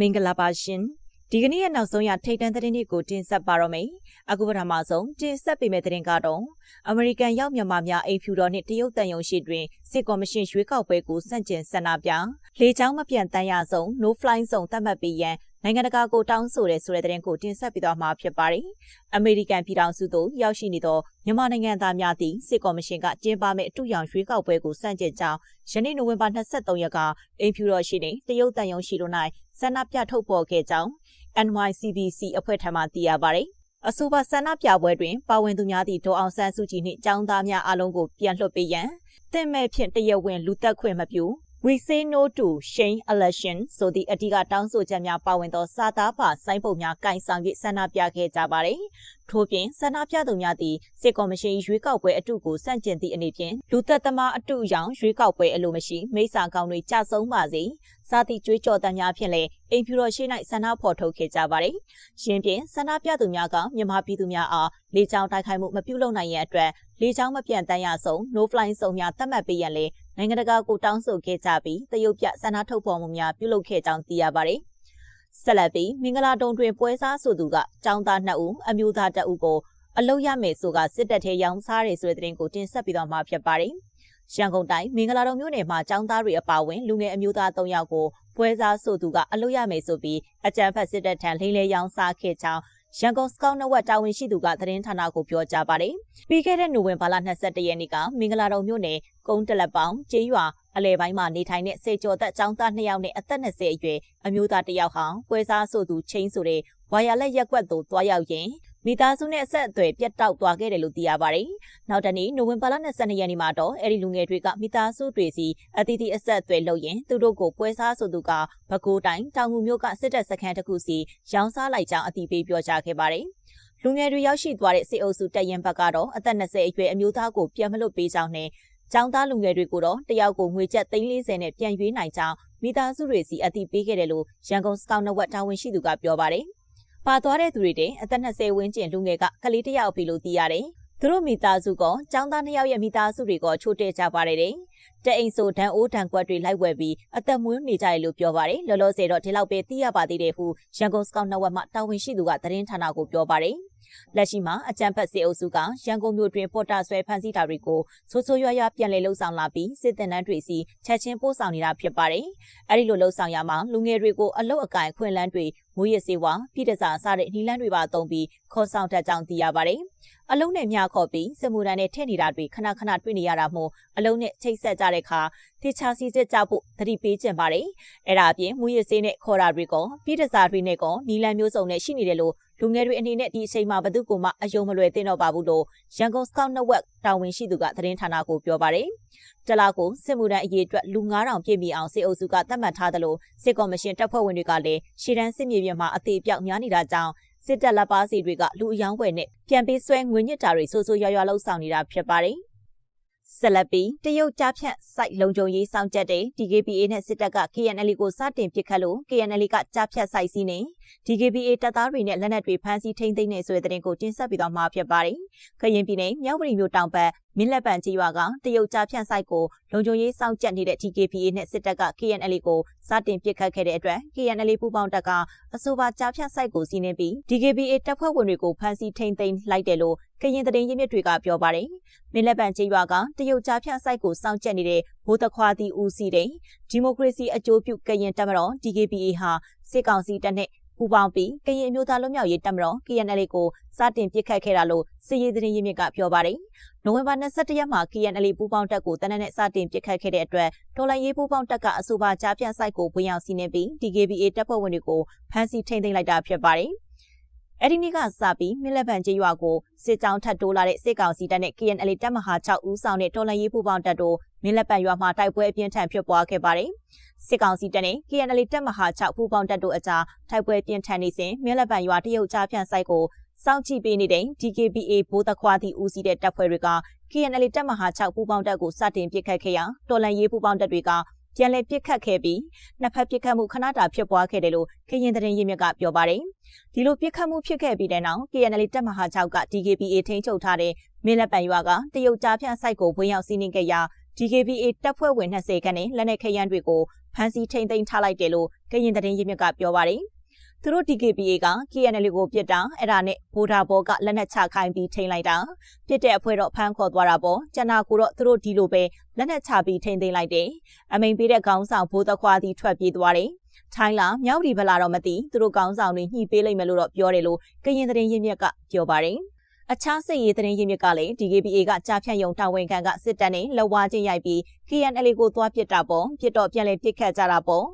မင်္ဂလာပါရှင်ဒီကနေ့ရဲ့နောက်ဆုံးရထိတ်တန့်သတင်းတွေကိုတင်ဆက်ပါတော့မယ်အခုပထမဆုံးတင်ဆက်ပေးမယ့်သတင်းကတော့အမေရိကန်ရောက်မြန်မာများအိမ်ဖြူတော်နှင့်တရုတ်တန်ယုံရှိတွင်စစ်ကော်မရှင်ရွေးကောက်ပွဲကိုစန့်ကျင်ဆန္ဒပြလေကြောင်းမပြန့်တမ်းရဆုံး no fly zone သတ်မှတ်ပေးရန် နိုင်ငံတကာကိုတောင်းဆိုတဲ့ဆိုတဲ့သတင်းကိုတင်ဆက်ပေးသွားမှာဖြစ်ပါတယ်။အမေရိကန်ပြည်ထောင်စုသို့ရောက်ရှိနေသောမြန်မာနိုင်ငံသားများသည့်စစ်ကော်မရှင်ကကျင်းပမယ့်အထူးရောင်ရွေးကောက်ပွဲကိုစန့်ကျင်ကြောင်းယနေ့နိုဝင်ဘာ23ရက်ကအိမ်ဖြူတော်ရှိနေတရုတ်တန်ယုံရှိတို့၌ဆန္ဒပြထုတ်ဖော်ခဲ့ကြောင်း NYCBC အဖွဲ့ထံမှသိရပါတယ်။အဆိုပါဆန္ဒပြပွဲတွင်ပါဝင်သူများသည့်ဒေါအောင်ဆန်းစုကြည်နှင့်ចောင်းသားများအားလုံးကိုပြန်လွှတ်ပေးရန်တင့်မဲ့ဖြင့်တရဝင်းလူသက်ခွင့်မပြု We say no to Shane election ဆိုသည့်အဓိကတောင်းဆိုချက်များပါဝင်သောစာသားပါစိုင်းပုံများကင်ဆောင်၍ဆန္ဒပြခဲ့ကြပါတယ်။ထို့ပြင်ဆန္ဒပြသူများသည်စစ်ကော်မရှင်ရွေးကောက်ပွဲအတုကိုစန့်ကျင်သည့်အနေဖြင့်လူသက်သမားအတုရောင်ရွေးကောက်ပွဲအလိုမရှိမိစ္ဆာကောင်းတွေကြဆုံးပါစေ။စာသည့်ကြွေးကြော်တမ်းများဖြင့်လည်းအိမ်ဖြူတော်ရှိ၌ဆန္ဒဖော်ထုတ်ခဲ့ကြပါတယ်။ရှင်ပြင်ဆန္ဒပြသူများကမြန်မာပြည်သူများအားလေကြောင်းတိုက်ခိုက်မှုမပြုလုပ်နိုင်ရန်အတွက်လေကြောင်းမပြန့်တမ်းရဆုံး no fly စုံများသတ်မှတ်ပေးရန်လေ နိုင်ငံတကာကိုတောင်းဆိုခဲ့ကြပြီးတရုတ်ပြဆန္ဒထုတ်ဖော်မှုများပြုလုပ်ခဲ့ကြောင်းသိရပါတယ်။ဆက်လက်ပြီးမင်္ဂလာတုံတွင်ပွဲစားဆိုသူကចောင်းသား2ဦးအမျိုးသား2ဦးကိုအလုရမယ်ဆိုကစစ်တပ်ထဲရောင်းစားတယ်ဆိုတဲ့သတင်းကိုတင်ဆက်ပြီးတော့မှာဖြစ်ပါတယ်။ရန်ကုန်တိုင်းမင်္ဂလာတုံမြို့နယ်မှာចောင်းသားတွေအပါအဝင်လူငယ်အမျိုးသား3ယောက်ကိုပွဲစားဆိုသူကအလုရမယ်ဆိုပြီးအကြမ်းဖက်စစ်တပ်ထံလိမ့်လေရောင်းစားခဲ့ကြောင်း ရန်ကုန်စကောက်နဝက်တာဝန်ရှိသူကသတင်းဌာနကိုပြောကြားပါတယ်။ပြီးခဲ့တဲ့နိုဝင်ဘာလ22ရက်နေ့ကမင်္ဂလာတုံမြို့နယ်ကုန်းတလက်ပေါင်ကျေးရွာအလဲပိုင်းမှာနေထိုင်တဲ့စေကျော်သက်ចောင်းသား2ယောက်နဲ့အသက်20အရွယ်အမျိုးသား1ယောက်ဟာပွဲစားဆိုသူချင်းဆိုတဲ့ဝါယာလက်ရက်ကွက်သို့တွားရောက်ရင် မိသားစုနဲ့အဆက်အသွယ်ပြတ်တောက်သွားခဲ့တယ်လို့သိရပါတယ်။နောက်တနေ့နိုဝင်ဘာလ22ရက်နေ့မှာတော့အဲဒီလူငယ်တွေကမိသားစုတွေစီအသီးသီးအဆက်အသွယ်လုပ်ရင်သူတို့ကိုပွဲစားဆိုသူကဘကိုးတိုင်းတောင်ငူမြို့ကစစ်တပ်စခန်းတစ်ခုစီရောင်းစားလိုက်ကြောင်းအသိပေးပြောကြားခဲ့ပါတယ်။လူငယ်တွေရောက်ရှိသွားတဲ့စစ်အုပ်စုတပ်ရင်ဘက်ကတော့အသက်20အရွယ်အမျိုးသားကိုပြန်မလွတ်ပေးကြောင်းနဲ့ကျောင်းသားလူငယ်တွေကိုတော့တယောက်ကိုငွေကျပ်340နဲ့ပြန်ရွေးနိုင်ကြောင်းမိသားစုတွေစီအသိပေးခဲ့တယ်လို့ရန်ကုန်စကောက်နဝက်တာဝန်ရှိသူကပြောပါတယ်။ ပါသွားတဲ့သူတွေတဲ့အသက်20ဝန်းကျင်လူငယ်ကကလေးတစ်ယောက်ပြီလို့သိရတယ်။သူတို့မိသားစုကចောင်းသားနှစ်ယောက်ရဲ့မိသားစုတွေကချိုးတဲ့ကြပါတယ်တဲ့။ တအိမ်ဆိုဒန်အိုးဒန်ကွက်တွေလိုက်ဝယ်ပြီးအသက်မွေးနေကြတယ်လို့ပြောပါတယ်။လောလောဆယ်တော့ဒီလောက်ပဲသိရပါသေးတယ်ဟုရန်ကုန်စကောက်နဝက်မှတာဝန်ရှိသူကသတင်းဌာနကိုပြောပါတယ်။လက်ရှိမှာအကြံဖက်စစ်အုပ်စုကရန်ကုန်မြို့တွင်ပေါ်တာဆွဲဖမ်းဆီးတာတွေကိုဆိုးဆိုးရွားရွားပြန်လည်လှုပ်ဆောင်လာပြီးစစ်တပ်နှန်းတွေစီချက်ချင်းပို့ဆောင်နေတာဖြစ်ပါတယ်။အဲဒီလိုလှုပ်ဆောင်ရမှာလူငယ်တွေကိုအလုတ်အကင်ခွင့်လန်းတွေမွေးရစေဝါပြည်တစားစတဲ့နီလန်းတွေပါတုံးပြီးခေါ်ဆောင်တတ်ကြောင်းသိရပါတယ်။အလုံးနဲ့မြခေါ်ပြီးစမူတန်နဲ့ထည့်နေတာတွေခဏခဏတွေ့နေရတာမို့အလုံးနဲ့ချိတ်ဆက်ကြတဲ့အခါတေချာစီစစ်ကြဖို့သတိပေးကြပါတယ်။အဲ့ဒါအပြင်မူရစေးနဲ့ခေါ်တာတွေကပြည်တစားတွေနဲ့ကောနီလန်မျိုးစုံနဲ့ရှိနေတယ်လို့လူငယ်တွေအနေနဲ့ဒီအချိန်မှာဘသူကမှအယုံမလွယ်သင့်တော့ပါဘူးလို့ရန်ကုန်စကောက်နက်ဝက်တာဝန်ရှိသူကသတင်းဌာနကိုပြောပါတယ်။တလားကိုစစ်မှုထမ်းအရေးအတွက်လူ9000ပြည့်မီအောင်စစ်အုပ်စုကသတ်မှတ်ထားသလိုစစ်ကော်မရှင်တပ်ဖွဲ့ဝင်တွေကလည်းရှေ့တန်းစစ်မြေပြင်မှာအသေးပြောက်များနေတာကြောင့်စစ်တပ်လက်ပါစီတွေကလူအယောင်းဝယ်နဲ့ပြန်ပေးဆွဲငွေညစ်တာတွေဆိုးဆိုးရွားရွားလှုပ်ဆောင်နေတာဖြစ်ပါတယ်။ ဆက်လက်ပြီးတရုတ်ကြားဖြတ်စိုက်လုံခြုံရေးစောင့်ကြတဲ့ DKBA နဲ့စစ်တပ်က KNL ကိုစတင်ပစ်ခတ်လို့ KNL ကကြားဖြတ်စိုက်စီးနေ DKBA တပ်သားတွေနဲ့လက်နက်တွေဖမ်းဆီးထိန်းသိမ်းနေဆိုတဲ့တဲ့တင်ကိုတင်ဆက်ပြီးတော့မှာဖြစ်ပါတယ်။ခရင်ပြည်နယ်မြောက်ပြည်မြို့တောင်ဘက်မင်းလက်ပံကြီးရွာကတရုတ်ကြားဖြတ်စိုက်ကိုလုံခြုံရေးစောင့်ကြပ်နေတဲ့ DKBA နဲ့စစ်တပ်က KNL ကိုစတင်ပစ်ခတ်ခဲ့တဲ့အတွက် KNL ပူးပေါင်းတပ်ကအဆိုပါကြားဖြတ်စိုက်ကိုစီးနှင်းပြီး DKBA တပ်ဖွဲ့ဝင်တွေကိုဖမ်းဆီးထိန်းသိမ်းလိုက်တယ်လို့ ကရင်သတင်းရင်းမြစ်တွေကပြောပါတယ်။မင်းလက်ပံကြီးရွာကတရုတ်ကြားဖြတ်စိုက်ကိုစောင့်ကြပ်နေတဲ့ဘိုးတခွာတီဦးစီးတဲ့ဒီမိုကရေစီအကျိုးပြုကရင်တပ်မတော် DKBA ဟာစစ်ကောင်စီတပ်နဲ့ပူပေါင်းပြီးကရင်အမျိုးသားလွတ်မြောက်ရေးတပ်မတော် KNL ကိုစတင်ပစ်ခတ်ခဲ့တာလို့စစ်ရေးသတင်းရင်းမြစ်ကပြောပါတယ်။နိုဝင်ဘာ22ရက်မှာ KNL ပူပေါင်းတပ်ကိုတနက်နဲ့စတင်ပစ်ခတ်ခဲ့တဲ့အတွက်တော်လိုင်းရေးပူပေါင်းတပ်ကအဆိုပါကြားပြဆိုင်ကိုဝင်ရောက်စီးနင်းပြီး DKBA တပ်ဖွဲ့ဝင်တွေကိုဖမ်းဆီးထိန်းသိမ်းလိုက်တာဖြစ်ပါတယ်။ အဲ့ဒီနေ့ကစပြီးမင်းလက်ပံကျေးရွာကိုစစ်ကြောင်းထပ်တိုးလာတဲ့စစ်ကောင်စီတပ်နဲ့ KNL တပ်မဟာ6ဦးဆောင်တဲ့တော်လှန်ရေးပူးပေါင်းတပ်တို့မင်းလက်ပံရွာမှာတိုက်ပွဲအပြင်းထန်ဖြစ်ပွားခဲ့ပါတယ်။စစ်ကောင်စီတပ်နဲ့ KNL တပ်မဟာ6ပူးပေါင်းတပ်တို့အကြားတိုက်ပွဲပြင်းထန်နေစဉ်မင်းလက်ပံရွာတရုတ်ကြားဖြန့်ဆိုင်ကိုစောင့်ကြည့်ပေးနေတဲ့ DKBA ဘိုးတခွားသည့်ဦးစီးတဲ့တပ်ဖွဲ့တွေက KNL တပ်မဟာ6ပူးပေါင်းတပ်ကိုစတင်ပစ်ခတ်ခဲ့ရာတော်လန်ရေးပူးပေါင်းတပ်တွေက ပြန်လည်ပစ်ခတ်ခဲ့ပြီးနှစ်ဖက်ပစ်ခတ်မှုခဏတာဖြစ်ပွားခဲ့တယ်လို့ခရင်တရင်ရင်းမြစ်ကပြောပါတယ်။ဒီလိုပစ်ခတ်မှုဖြစ်ခဲ့ပြီးတဲ့နောက် KNL တပ်မဟာ6က DKBA ထိန်းချုပ်ထားတဲ့မင်းလက်ပံရွာကတရုတ်ကြားဖြန့်စိုက်ကိုဝင်ရောက်စီးနင်းခဲ့ရာ DKBA တပ်ဖွဲ့ဝင်20ခန့်နဲ့လက်နက်ခဲယမ်းတွေကိုဖမ်းဆီးထိန်းသိမ်းထားလိုက်တယ်လို့ကရင်သတင်းရင်းမြစ်ကပြောပါတယ်။ သူတို့ DKBA က KNL ကိုပြစ်တာအဲ့ဒါနဲ့ဗိုလ်ဒါဘောကလက်နက်ချခိုင်းပြီးထိန်းလိုက်တာပြစ်တဲ့အဖွဲ့တော့ဖမ်းခေါ်သွားတာပေါ့ကျန်တာကိုတော့သူတို့ဒီလိုပဲလက်နက်ချပြီးထိန်းသိမ်းလိုက်တယ်အမိန်ပေးတဲ့ခေါင်းဆောင်ဘိုးသက်ခွားသည်ထွက်ပြေးသွားတယ်ထိုင်းလာမြောက်ဒီဗလာတော့မသိသူတို့ကောင်းဆောင်တွေညှိပေးလိုက်မယ်လို့တော့ပြောတယ်လို့ကရင်သတင်းရင်းမြစ်ကပြောပါတယ် အခြားစစ်ရေးသတင်းရင်းမြစ်ကလည်း DKBA ကကြာဖြန့်ယုံတာဝန်ခံကစစ်တပ်နဲ့လက်ဝါးချင်းရိုက်ပြီး KNL ကိုသွားပစ်တာပေါ့ပစ်တော့ပြန်လဲပစ်ခတ်ကြတာပေါ့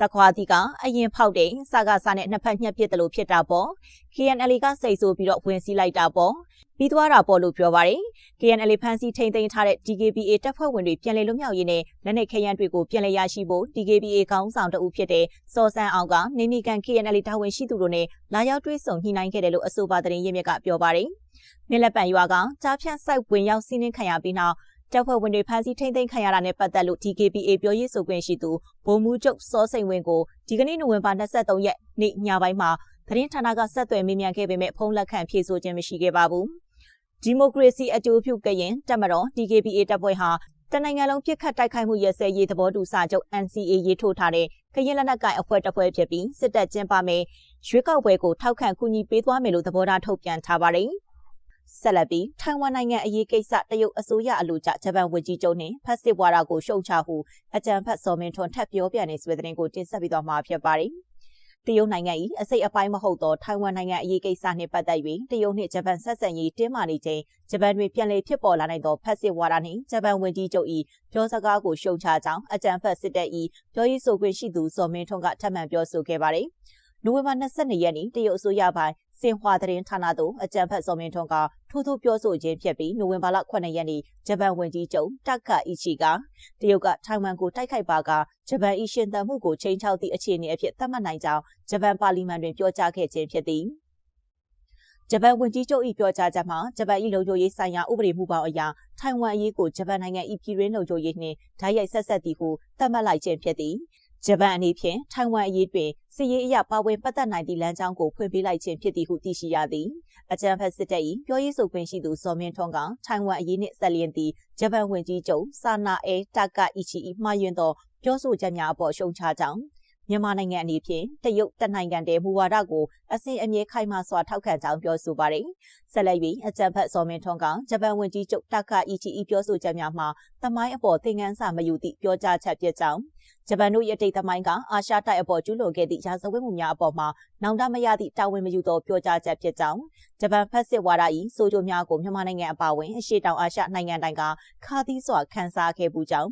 တခွာတီကအရင်ဖောက်တဲ့စကားစားနဲ့နှစ်ဖက်ညှက်ပစ်တယ်လို့ဖြစ်တာပေါ့ KNL ကစိတ်ဆိုးပြီးတော့ဝင်စီးလိုက်တာပေါ့ပြီးသွားတာပေါ့လို့ပြောပါတယ် KNL ဖမ်းဆီးထိန်းသိမ်းထားတဲ့ DKBA တပ်ဖွဲ့ဝင်တွေပြန်လည်လွတ်မြောက်ရေးနဲ့လက်နက်ခဲယမ်းတွေကိုပြန်လည်ရရှိဖို့ DKBA ခေါင်းဆောင်တအုပ်ဖြစ်တဲ့စော်စန်းအောင်ကနေမီကန် KNL တာဝန်ရှိသူတို့နဲ့လာရောက်တွေ့ဆုံညှိနှိုင်းခဲ့တယ်လို့အဆိုပါသတင်းရင်းမြစ်ကပြောပါတယ်။မြလက်ပံရွာကကြားဖြန့်စိုက်ဝင်ရောက်စီးနှင်းခံရပြီးနောက်တပ်ဖွဲ့ဝင်တွေဖမ်းဆီးထိန်းသိမ်းခံရတာနဲ့ပတ်သက်လို့ DKBA ပြောရေးဆိုခွင့်ရှိသူဗိုလ်မှူးချုပ်စောစိန်ဝင်းကိုဒီကနေ့နိုဝင်ဘာ23ရက်နေ့ညပိုင်းမှာ သတင်းဌာနကဆက်သွယ်မေးမြန်းခဲ့ပေမဲ့ဖုန်းလက်ခံဖြေဆိုခြင်းမရှိခဲ့ပါဘူး။ဒီမိုကရေစီအကျိုးပြုကရင်တက်မတော် DKBA တပ်ဖွဲ့ဟာတနိုင်ငံလုံးပြစ်ခတ်တိုက်ခိုက်မှုရစဲရေးသဘောတူစာချုပ် NCA ရေးထိုးထားတဲ့ကရင်လက်နက်ကိုင်အဖွဲ့တပ်ဖွဲ့ဖြစ်ပြီးစစ်တပ်ကျင်းပမယ်ရွေးကောက်ပွဲကိုထောက်ခံကူညီပေးသွားမယ်လို့သဘောထားထုတ်ပြန်ထားပါတယ်။ဆက်လက်ပြီးထိုင်ဝမ်နိုင်ငံအရေးကိစ္စတရုတ်အစိုးရအလို့ကြဂျပန်ဝန်ကြီးချုပ်နဲ့ဖက်စစ်ဝါဒကိုရှုံချဟုအကြံဖက်စော်မင်းထွန်းထပ်ပြောပြန်နေဆိုတဲ့သတင်းကိုတင်ဆက်ပြီးတော့မှာဖြစ်ပါတယ်။ တရုတ်နိုင်ငံ၏အစိတ်အပိုင်းမဟုတ်သောထိုင်ဝမ်နိုင်ငံအရေးကိစ္စနှင့်ပတ်သက်၍တရုတ်နှင့်ဂျပန်ဆက်ဆံရေးတင်းမာနေချိန်ဂျပန်တွင်ပြန်လည်ဖြစ်ပေါ်လာနိုင်သောဖက်စစ်ဝါဒနှင့်ဂျပန်ဝန်ကြီးချုပ်၏ပြောစကားကိုရှုံချကြောင်းအကြံဖက်စစ်တပ်၏ပြောရေးဆိုခွင့်ရှိသူဇော်မင်းထွန်းကထပ်မံပြောဆိုခဲ့ပါသည်။နိုဝင်ဘာ22ရက်နေ့တရုတ်အစိုးရပိုင်းစင်ဟွာသတင်းဌာနသို့အကြံဖက်စော်မင်းထွန်းက ထိုးထိုးပြောဆိုခြင်းဖြစ်ပြီးနိုဝင်ဘာလ9ရက်နေ့ဂျပန်ဝန်ကြီးချုပ်တက်ခါအီချီကတရုတ်ကထိုင်ဝမ်ကိုတိုက်ခိုက်ပါကဂျပန်ဤရှင်သန်မှုကိုချိန်ချောက်သည့်အခြေအနေအဖြစ်သတ်မှတ်နိုင်ကြောင်းဂျပန်ပါလီမန်တွင်ပြောကြားခဲ့ခြင်းဖြစ်သည်ဂျပန်ဝန်ကြီးချုပ်၏ပြောကြားချက်မှာဂျပန်၏လုံခြုံရေးဆိုင်ရာဥပဒေမှုပေါင်းအရာထိုင်ဝမ်အရေးကိုဂျပန်နိုင်ငံ၏ပြည်တွင်းလုံခြုံရေးနှင့်ဓာတ်ရိုက်ဆက်ဆက်သည်ဟုသတ်မှတ်လိုက်ခြင်းဖြစ်သည် ဂျပန်အနေဖြင့်ထိုင်ဝမ်အရေးတွင်စစ်ရေးအရပါဝင်ပတ်သက်နိုင်သည့်လမ်းကြောင်းကိုဖွင့်ပေးလိုက်ခြင်းဖြစ်သည်ဟုသိရှိရသည်အကြံဖက်စစ်တပ်၏ပြောရေးဆိုခွင့်ရှိသူဇော်မင်းထွန်းကထိုင်ဝမ်အရေးနှင့်ဆက်လျင်သည့်ဂျပန်ဝန်ကြီးချုပ်ဆာနာအဲတာကာအီချီ၏မှားယွင်းသောပြောဆိုချက်များအပေါ်ရှုံချကြောင်း မြန်မာနိုင်ငံအနေဖြင့်တရုတ်တနိုင်ငံတည်းမူဝါဒကိုအစဉ်အမြဲခိုင်မာစွာထောက်ခံကြောင်းပြောဆိုပါတယ်။ဆက်လက်ပြီးအကြံဖက်စော်မင်းထွန်းကဂျပန်ဝန်ကြီးချုပ်တာကာအီချီ၏ပြောဆိုချက်များမှာတမိုင်းအပေါ်သင်ခန်းစာမယူသည့်ပြောကြားချက်ဖြစ်ကြောင်းဂျပန်တို့ရဲ့တိတ်သမိုင်းကအာရှတိုက်အပေါ်ကျူးလွန်ခဲ့သည့်ရာဇဝတ်မှုများအပေါ်မှာနောင်တမရသည့်တာဝန်မယူသောပြောကြားချက်ဖြစ်ကြောင်းဂျပန်ဖက်စစ်ဝါဒ၏ဆိုကြများကိုမြန်မာနိုင်ငံအပါအဝင်အရှေ့တောင်အာရှနိုင်ငံတိုင်းကခါသီးစွာခန်းစားခဲ့ပူကြောင်း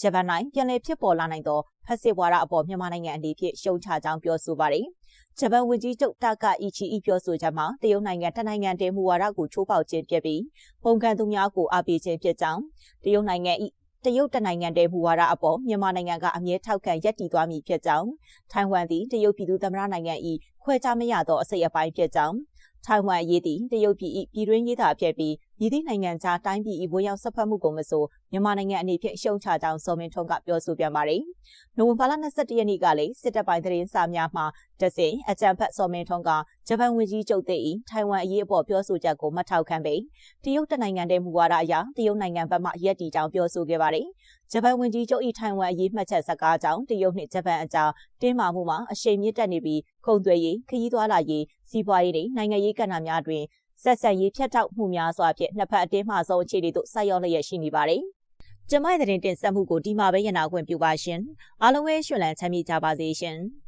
ဂျပန်နိုင်ပြန်လည်ဖြစ်ပေါ်လာနိုင်သော ဖက်စစ်ဝါဒအပေါ်မြန်မာနိုင်ငံအနေဖြင့်ရှုံချကြောင်းပြောဆိုပါတယ်။ဂျပန်ဝန်ကြီးချုပ်တာကာအီချီအီပြောဆိုချက်မှာတရုတ်နိုင်ငံတနိုင်ငံတည်းမူဝါဒကိုချိုးဖောက်ခြင်းဖြစ်ပြီးပုံကန်သူများကိုအားပေးခြင်းဖြစ်ကြောင်းတရုတ်နိုင်ငံ၏တရုတ်တနိုင်ငံတည်းမူဝါဒအပေါ်မြန်မာနိုင်ငံကအမြဲထောက်ခံရည်တည်သွားမည်ဖြစ်ကြောင်းထိုင်ဝမ်သည်တရုတ်ပြည်သူသမ္မတနိုင်ငံ၏ခွဲခြားမရသောအစိတ်အပိုင်းဖြစ်ကြောင်းထိုင်ဝမ်အရေးသည်တရုတ်ပြည်၏ပြည်တွင်းရေးသာဖြစ်ပြီးရည်သည့်နိုင်ငံခြားတိုင်းပြည်၏ဘိုးရောက်ဆက်ဖက်မှုကိုမဆိုမြန်မာနိုင်ငံအနေဖြင့်ရှုံချကြောင်းစောမင်းထွန်းကပြောဆိုပြန်ပါတယ်။နိုဝင်ဘာလ22ရက်နေ့ကလည်းစစ်တပ်ပိုင်းသတင်းစာများမှာတဆင်အကြံဖက်စောမင်းထွန်းကဂျပန်ဝန်ကြီးချုပ်တဲ့၏ထိုင်ဝမ်အရေးအပေါ်ပြောဆိုချက်ကိုမထောက်ခံပေတရုတ်တနိုင်ငံတည်းမူဝါဒအရတရုတ်နိုင်ငံဘက်မှရက်တီကြောင်းပြောဆိုခဲ့ပါတယ်။ဂျပန်ဝန်ကြီးချုပ်၏ထိုင်ဝမ်အရေးမှတ်ချက်စကားကြောင့်တရုတ်နှင့်ဂျပန်အကြားတင်းမာမှုမှာအရှိန်မြင့်တက်နေပြီးခုံသွဲရေးခရီးသွားလာရေးစီးပွားရေးနဲ့နိုင်ငံရေးကဏ္ဍများတွင် ဆက်ဆက်ရေးဖြတ်တောက်မှုများစွာဖြင့်နှစ်ဖက်အတင်းမှဆုံးအခြေအနေသို့ဆက်ရောက်လျက်ရှိနေပါတယ်။ကျမိုက်တဲ့တင်ဆက်မှုကိုဒီမှာပဲရနာခွင့်ပြုပါရှင်။အားလုံးပဲရှင်လန်းချမ်းမြေ့ကြပါစေရှင်။